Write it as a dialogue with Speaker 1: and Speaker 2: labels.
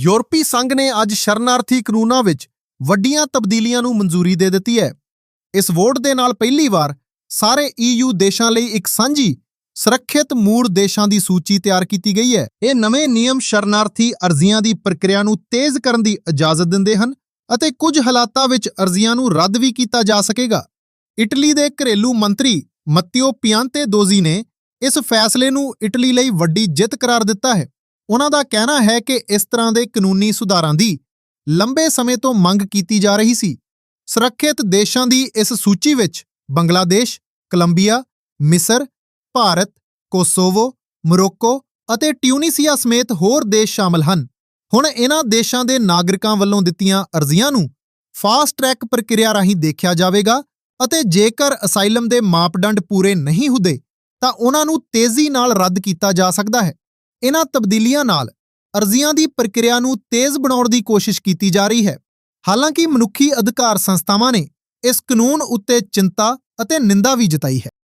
Speaker 1: ਯੂਰਪੀ ਸੰਘ ਨੇ ਅੱਜ ਸ਼ਰਨਾਰਥੀ ਕਾਨੂੰਨਾਂ ਵਿੱਚ ਵੱਡੀਆਂ ਤਬਦੀਲੀਆਂ ਨੂੰ ਮਨਜ਼ੂਰੀ ਦੇ ਦਿੱਤੀ ਹੈ। ਇਸ ਵੋਟ ਦੇ ਨਾਲ ਪਹਿਲੀ ਵਾਰ ਸਾਰੇ EU ਦੇਸ਼ਾਂ ਲਈ ਇੱਕ ਸਾਂਝੀ, ਸੁਰੱਖਿਅਤ ਮੂਲ ਦੇਸ਼ਾਂ ਦੀ ਸੂਚੀ ਤਿਆਰ ਕੀਤੀ ਗਈ ਹੈ। ਇਹ ਨਵੇਂ ਨਿਯਮ ਸ਼ਰਨਾਰਥੀ ਅਰਜ਼ੀਆਂ ਦੀ ਪ੍ਰਕਿਰਿਆ ਨੂੰ ਤੇਜ਼ ਕਰਨ ਦੀ ਇਜਾਜ਼ਤ ਦਿੰਦੇ ਹਨ ਅਤੇ ਕੁਝ ਹਾਲਾਤਾਂ ਵਿੱਚ ਅਰਜ਼ੀਆਂ ਨੂੰ ਰੱਦ ਵੀ ਕੀਤਾ ਜਾ ਸਕੇਗਾ। ਇਟਲੀ ਦੇ ਘਰੇਲੂ ਮੰਤਰੀ ਮੱਤੀਓ ਪਿਆਂਤੇ ਦੋਜ਼ੀ ਨੇ ਇਸ ਫੈਸਲੇ ਨੂੰ ਇਟਲੀ ਲਈ ਵੱਡੀ ਜਿੱਤ ਕਰਾਰ ਦਿੱਤਾ ਹੈ। ਉਹਨਾਂ ਦਾ ਕਹਿਣਾ ਹੈ ਕਿ ਇਸ ਤਰ੍ਹਾਂ ਦੇ ਕਾਨੂੰਨੀ ਸੁਧਾਰਾਂ ਦੀ ਲੰਬੇ ਸਮੇਂ ਤੋਂ ਮੰਗ ਕੀਤੀ ਜਾ ਰਹੀ ਸੀ। ਸੁਰੱਖਿਅਤ ਦੇਸ਼ਾਂ ਦੀ ਇਸ ਸੂਚੀ ਵਿੱਚ ਬੰਗਲਾਦੇਸ਼, ਕੋਲੰਬੀਆ, ਮਿਸਰ, ਭਾਰਤ, ਕੋਸੋਵੋ, ਮੋਰੋਕੋ ਅਤੇ ਟਿਊਨੀਸੀਆ ਸਮੇਤ ਹੋਰ ਦੇਸ਼ ਸ਼ਾਮਲ ਹਨ। ਹੁਣ ਇਹਨਾਂ ਦੇਸ਼ਾਂ ਦੇ ਨਾਗਰਿਕਾਂ ਵੱਲੋਂ ਦਿੱਤੀਆਂ ਅਰਜ਼ੀਆਂ ਨੂੰ ਫਾਸਟ ਟਰੈਕ ਪ੍ਰਕਿਰਿਆ ਰਾਹੀਂ ਦੇਖਿਆ ਜਾਵੇਗਾ ਅਤੇ ਜੇਕਰ ਅਸਾਈਲਮ ਦੇ ਮਾਪਦੰਡ ਪੂਰੇ ਨਹੀਂ ਹੁੰਦੇ, ਤਾਂ ਉਹਨਾਂ ਨੂੰ ਤੇਜ਼ੀ ਨਾਲ ਰੱਦ ਕੀਤਾ ਜਾ ਸਕਦਾ ਹੈ। ਇਹਨਾਂ ਤਬਦੀਲੀਆਂ ਨਾਲ ਅਰਜ਼ੀਆਂ ਦੀ ਪ੍ਰਕਿਰਿਆ ਨੂੰ ਤੇਜ਼ ਬਣਾਉਣ ਦੀ ਕੋਸ਼ਿਸ਼ ਕੀਤੀ ਜਾ ਰਹੀ ਹੈ। ਹਾਲਾਂਕਿ ਮਨੁੱਖੀ ਅਧਿਕਾਰ ਸੰਸਥਾਵਾਂ ਨੇ ਇਸ ਕਾਨੂੰਨ ਉੱਤੇ ਚਿੰਤਾ ਅਤੇ ਨਿੰਦਾ ਵੀ ਜਤਾਈ ਹੈ।